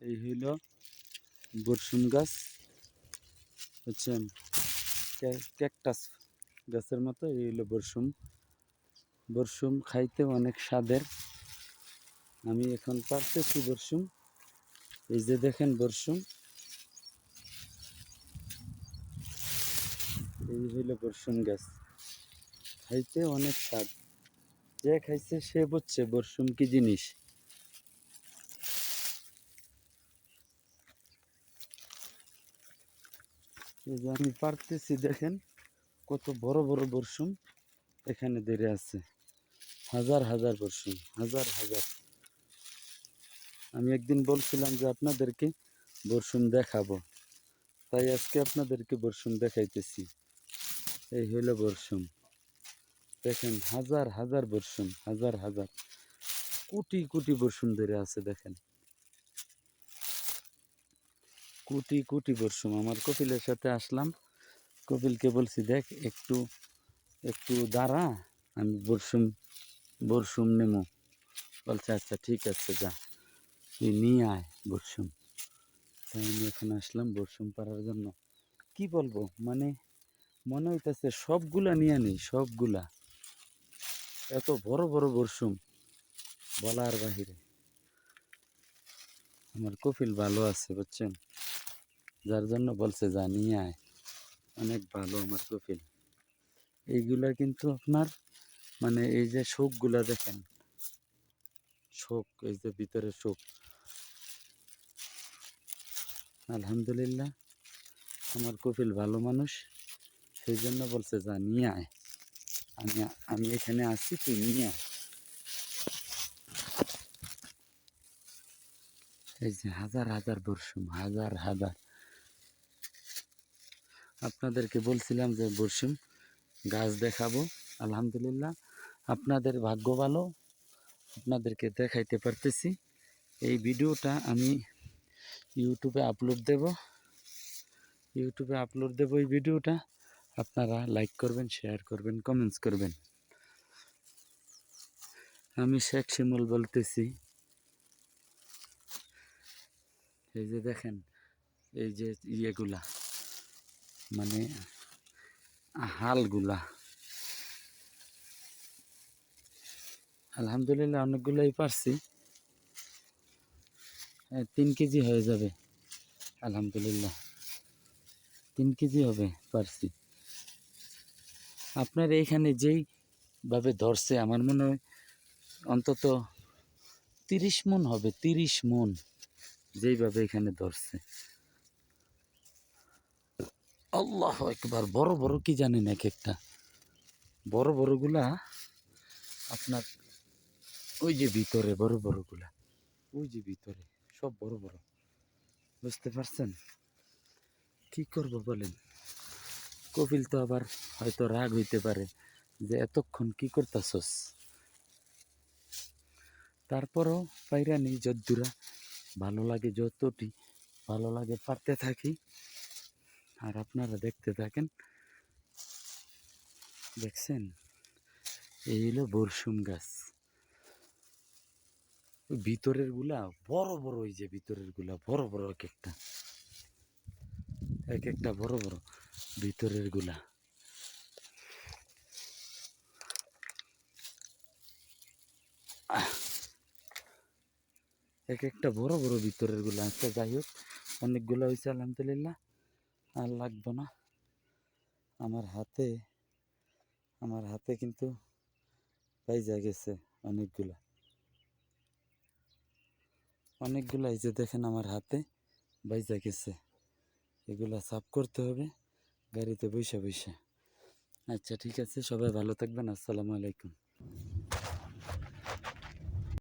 এই হইল বরসুম গাছ ক্যা- ক্যাকটাস গাছের মতো, এই হইল বরসুম বরসুম খাইতে অনেক স্বাদের। আমি এখন পারতেছি বরসুম এই যে দেখেন বরসুম এই হইল বরসুম গাছ। খাইতে অনেক স্বাদ। যে খাইছে সে বুঝছে বরসুম কি জিনিস। এই যে আমি পারতেছি দেখেন, কত বড় বড় বরসুম এখানে দেড়ে আছে। হাজার হাজার বরসুম, হাজার হাজার। আমি একদিন বলছিলাম যে আপনাদেরকে বরসুম দেখাবো। তাই আজকে আপনাদেরকে বরসুম দেখাইতেছি। এই হইল বরসুম। দেখেন, হাজার হাজার বরসুম, হাজার হাজার। কোটি কোটি বরসুম ধরে আছে দেখেন। কোটি কোটি বরসুম। আমার কপিলের সাথে আসলাম। কপিলকে বলছি, দেখ, একটু একটু দাঁড়া, আমি বরসুম বরসুম নেমো। বলছে আচ্ছা ঠিক আছে, যা। তুই নিয়ে আয় বরসুম। তাই আমি এখানে আসলাম বরসুম পাড়ার জন্য। কি বলব? মানে মনে হইতেছে সবগুলা নিয়ে নেই সবগুলা। এত বড় বড় বরসুম, বলার বাহিরে। আমার কপিল ভালো আছে, বুঝছেন? যার জন্য বলছে জানিয়ে আয়। অনেক ভালো আমার কপিল এইগুলা কিন্তু আপনার মানে এই যে শোকগুলা দেখেন, শোক, এই যে ভিতরে শোক। আলহামদুলিল্লাহ, আমার কপিল ভালো মানুষ। সেই জন্য বলছে যা, নিয়ে আয়। আমি আমি এখানে আসছি তুই নিয়ে আয়। এই যে হাজার হাজার বর্ষম হাজার হাজার। আপনাদেরকে বলছিলাম যে বর্ষম গাছ দেখাবো, আলহামদুলিল্লাহ। আপনাদের ভাগ্য ভালো, আপনাদেরকে দেখাইতে পারতেছি। এই ভিডিওটা আমি ইউটিউবে আপলোড দেব। ইউটিউবে আপলোড দেব এই ভিডিওটা। আপনারা লাইক করবেন, শেয়ার করবেন, কমেন্টস করবেন। আমি শেখ শিমুল বলতেছি। এই যে দেখেন, এই যে ইয়েগুলা মানে হালগুলা। আলহামদুলিল্লাহ অনেকগুলোই পারছি। তিন কেজি হয়ে যাবে। আলহামদুলিল্লাহ। তিন কেজি হবে, পারছি। আপনার এইখানে যেই ভাবে ধরছে, আমার মনে হয় অন্তত তিরিশ মন হবে, তিরিশ মন। যেইভাবে এখানে ধরছে। আল্লাহ একবার বড় বড় কি জানেন এক একটা বড় বড়গুলা আপনার ওই যে ভিতরে, বড় বড়গুলা, ওই যে ভিতরে, সব বড় বড়। বুঝতে পারছেন? কি করব বলেন? কপিল তো আবার হয়তো রাগ হইতে পারে যে এতক্ষণ কি করতাছস? তারপরও পাইরা নেই যদ্দুরা। ভালো লাগে যতটি ভালো লাগে পারতে থাকি। আর আপনারা দেখতে থাকেন। দেখছেন? এই হলো বরসুম গাছ। ভিতরেরগুলা বড় বড়, ওই যে ভিতরেরগুলা বড় বড় এক একটা। এক একটা বড় বড় ভিতরেরগুলা। এক একটা বড় বড় ভিতরেরগুলা আচ্ছা যাই হোক, অনেকগুলো হয়েছে, আলহামদুলিল্লাহ। আর লাগবো না। আমার হাতে আমার হাতে কিন্তু পাইজা গেছে অনেকগুলা। অনেকগুলা এই যে দেখেন, আমার হাতে বাইজা গেছে। এগুলা সাফ করতে হবে, গাড়িতে বসে বসে আচ্ছা ঠিক আছে, সবাই ভালো থাকবেন, আসসালামু আলাইকুম।